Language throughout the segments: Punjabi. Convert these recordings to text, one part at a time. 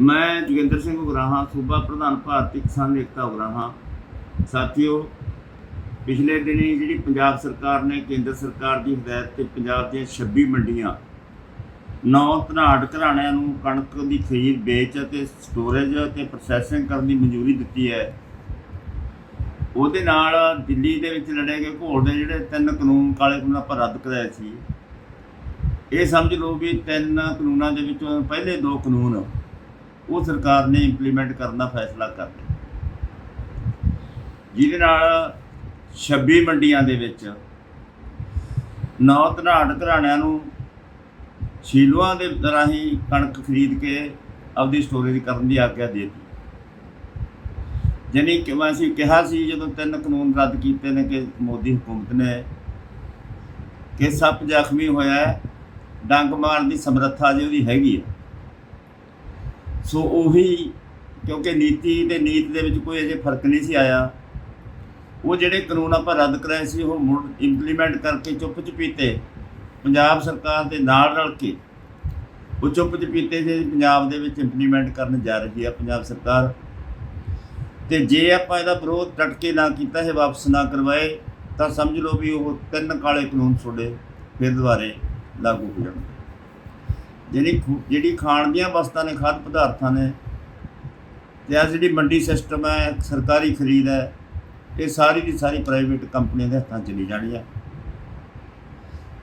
ਮੈਂ ਜੋਗਿੰਦਰ ਸਿੰਘ ਉਗਰਾਹਾਂ, ਸੂਬਾ ਪ੍ਰਧਾਨ ਭਾਰਤੀ ਕਿਸਾਨ ਏਕਤਾ ਉਗਰਾਹਾਂ। ਸਾਥੀਓ, ਪਿਛਲੇ ਦਿਨੀ ਜਿਹੜੀ ਪੰਜਾਬ ਸਰਕਾਰ ਨੇ ਕੇਂਦਰ ਸਰਕਾਰ ਦੀ ਹਦਾਇਤ ਤੇ ਪੰਜਾਬ ਦੀਆਂ 26 ਮੰਡੀਆਂ, ਨੌ ਧਨਾੜ ਘਰਾਣਿਆਂ ਨੂੰ ਕਣਕ ਦੀ ਖਰੀਦ, ਵੇਚ ਅਤੇ ਸਟੋਰੇਜ ਅਤੇ ਪ੍ਰੋਸੈਸਿੰਗ ਕਰਨ ਦੀ ਮਨਜ਼ੂਰੀ ਦਿੱਤੀ ਹੈ। ਉਹਦੇ ਨਾਲ ਦਿੱਲੀ ਦੇ ਵਿੱਚ ਲੜੇ ਗਏ ਘੋਲ ਦੇ ਜਿਹੜੇ ਤਿੰਨ ਕਾਨੂੰਨ ਕਾਲੇ ਕਾਨੂੰਨ ਆਪਾਂ ਰੱਦ ਕਰਾਏ ਸੀ। ਇਹ ਸਮਝ ਲਓ ਵੀ ਤਿੰਨ ਕਾਨੂੰਨਾਂ ਦੇ ਵਿੱਚੋਂ ਪਹਿਲੇ ਦੋ ਕਾਨੂੰਨ ਉਹ ਸਰਕਾਰ ਨੇ ਇੰਪਲੀਮੈਂਟ ਕਰਨ ਦਾ ਫੈਸਲਾ ਕਰ ਲਿਆ। ਜਿਹਦੇ ਨਾਲ 26 ਮੰਡੀਆਂ ਦੇ ਵਿੱਚ ਨੌ ਧਨਾੜ ਘਰਾਣਿਆਂ ਨੂੰ ਸ਼ੀਲੂਆਂ ਦੇ ਰਾਹੀਂ ਕਣਕ ਖਰੀਦ ਕੇ ਆਪਦੀ ਸਟੋਰੇਜ ਕਰਨ ਦੀ ਆਗਿਆ ਦੇ ਦਿੱਤੀ। ਜਾਣੀ ਕਿ ਮੈਂ ਅਸੀਂ ਕਿਹਾ ਸੀ ਜਦੋਂ ਤਿੰਨ ਕਾਨੂੰਨ ਰੱਦ ਕੀਤੇ ਨੇ ਕਿ ਮੋਦੀ ਹਕੂਮਤ ਨੇ ਕਿ ਸੱਪ ਜ਼ਖਮੀ ਹੋਇਆ ਡੰਗ ਮਾਰਨ ਦੀ ਸਮਰੱਥਾ ਜੀ ਉਹਦੀ ਹੈਗੀ ਹੈ। ਸੋ ਉਹੀ ਕਿਉਂਕਿ ਨੀਤੀ ਤੇ ਨੀਤ ਦੇ ਵਿੱਚ ਕੋਈ ਅਜੇ ਫ਼ਰਕ ਨਹੀਂ ਸੀ ਆਇਆ। ਉਹ ਜਿਹੜੇ ਕਾਨੂੰਨ ਆਪਾਂ ਰੱਦ ਕਰਾਏ ਸੀ, ਉਹ ਮੁੜ ਇੰਪਲੀਮੈਂਟ ਕਰਕੇ ਚੁੱਪ ਚੁਪੀਤੇ ਪੰਜਾਬ ਸਰਕਾਰ ਦੇ ਨਾਲ ਰਲ ਕੇ ਉਹ ਚੁੱਪ ਚੁਪੀਤੇ ਜੇ ਪੰਜਾਬ ਦੇ ਵਿੱਚ ਇੰਪਲੀਮੈਂਟ ਕਰਨ ਜਾ ਰਹੀ ਹੈ ਪੰਜਾਬ ਸਰਕਾਰ। ਤੇ ਜੇ ਆਪਾਂ ਇਹਦਾ ਵਿਰੋਧ ਡਟ ਕੇ ਨਾ ਕੀਤਾ ਹੈ ਵਾਪਸ ਨਾ ਕਰਵਾਏ, ਤਾਂ ਸਮਝ ਲਓ ਵੀ ਉਹ ਤਿੰਨ ਕਾਲੇ ਕਾਨੂੰਨ ਤੁਹਾਡੇ ਫਿਰ ਦੁਬਾਰੇ ਲਾਗੂ ਹੋ ਜਾਣਗੇ। ਜਿਹੜੀ ਖੁ- ਜਿਹੜੀ ਖਾਣ ਦੀਆਂ ਵਸਤਾਂ ਨੇ, ਖਾਦ ਪਦਾਰਥਾਂ ਨੇ, ਤੇ ਆ ਜਿਹੜੀ ਮੰਡੀ ਸਿਸਟਮ ਹੈ, ਸਰਕਾਰੀ ਖਰੀਦ ਹੈ, ਇਹ ਸਾਰੀ ਦੀ ਸਾਰੀ ਪ੍ਰਾਈਵੇਟ ਕੰਪਨੀਆਂ ਦੇ ਹੱਥਾਂ ਚਲੀ ਜਾਣੀ ਹੈ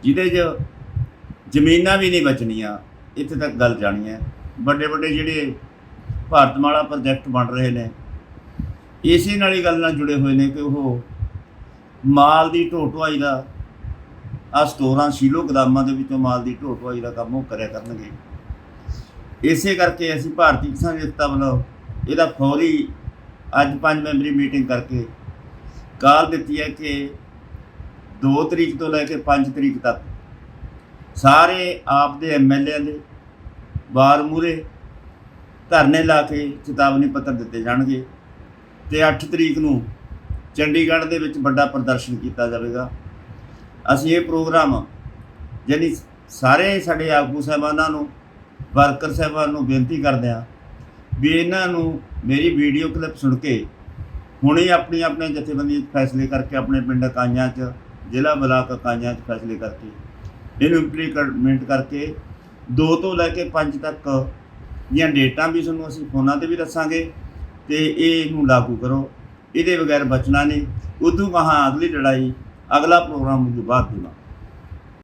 ਜਿਹਦੇ 'ਚ ਜ਼ਮੀਨਾਂ ਵੀ ਨਹੀਂ ਬਚਣੀਆਂ, ਇੱਥੇ ਤੱਕ ਗੱਲ ਜਾਣੀ ਹੈ। ਵੱਡੇ ਵੱਡੇ ਜਿਹੜੇ ਭਾਰਤਮਾਲਾ ਪ੍ਰੋਜੈਕਟ ਬਣ ਰਹੇ ਨੇ, ਇਸੇ ਨਾਲ ਹੀ ਗੱਲ ਨਾਲ ਜੁੜੇ ਹੋਏ ਨੇ ਕਿ ਉਹ ਮਾਲ ਦੀ ਢੋ ਢੁਆਈ ਦਾ ਆ ਸਟੋਰਾਂ, ਸ਼ੀਲੋ ਗਦਾਮਾਂ ਦੇ ਵਿੱਚੋਂ ਮਾਲ ਦੀ ਢੋ ਢੁਆਈ ਦਾ ਕੰਮ ਉਹ ਕਰਿਆ ਕਰਨਗੇ। ਇਸੇ ਕਰਕੇ ਅਸੀਂ ਭਾਰਤੀ ਕਿਸਾਨ ਏਕਤਾ ਵੱਲੋਂ ਇਹਦਾ ਫੌਰੀ ਅੱਜ ਪੰਜ ਮੈਂਬਰੀ ਮੀਟਿੰਗ ਕਰਕੇ ਕਾਲ ਦਿੱਤੀ ਹੈ ਕਿ 2 ਤਰੀਕ ਤੋਂ ਲੈ ਕੇ 5 ਤਰੀਕ ਤੱਕ ਸਾਰੇ ਆਪ ਦੇ ਐਮਐਲਏ ਦੇ ਬਾਰ ਮੂਰੇ ਧਰਨੇ ਲਾ ਕੇ ਚੇਤਾਵਨੀ ਪੱਤਰ ਦਿੱਤੇ ਜਾਣਗੇ ਤੇ 8 ਤਰੀਕ ਨੂੰ ਚੰਡੀਗੜ੍ਹ ਦੇ ਵਿੱਚ ਵੱਡਾ ਪ੍ਰਦਰਸ਼ਨ ਕੀਤਾ ਜਾਵੇਗਾ। ਅਸੀਂ ਇਹ ਪ੍ਰੋਗਰਾਮ ਯਾਨੀ ਸਾਰੇ ਸਾਡੇ ਆਗੂ ਸਾਹਿਬਾਨਾਂ ਨੂੰ, ਵਰਕਰ ਸਾਹਿਬਾਨ ਨੂੰ ਬੇਨਤੀ ਕਰਦੇ ਹਾਂ ਵੀ ਇਹਨਾਂ ਨੂੰ ਮੇਰੀ ਵੀਡੀਓ ਕਲਿੱਪ ਸੁਣ ਕੇ ਹੁਣੇ ਆਪਣੀ ਆਪਣੇ ਜਥੇਬੰਦੀ 'ਚ ਫੈਸਲੇ ਕਰਕੇ ਆਪਣੇ ਪਿੰਡ ਇਕਾਈਆਂ 'ਚ, ਜ਼ਿਲ੍ਹਾ ਬਲਾਕ ਇਕਾਈਆਂ 'ਚ ਫੈਸਲੇ ਕਰਕੇ, ਇਹਨੂੰ ਇੰਪਲੀਮੈਂਟ ਕਰਕੇ 2 ਤੋਂ ਲੈ ਕੇ 5 ਤੱਕ ਦੀਆਂ ਡੇਟਾਂ ਵੀ ਤੁਹਾਨੂੰ ਅਸੀਂ ਫੋਨਾਂ ਤੇ ਵੀ ਦੱਸਾਂਗੇ ਤੇ ਇਹ ਇਹਨੂੰ ਲਾਗੂ ਕਰੋ। ਇਹਦੇ ਬਗੈਰ ਬਚਣਾ ਨਹੀਂ। ਉਦੋਂ ਕਹਾਂ ਅਗਲੀ ਲੜਾਈ ਅਗਲਾ ਪ੍ਰੋਗਰਾਮ ਜੋ ਬਾਅਦ ਦੇਣਾ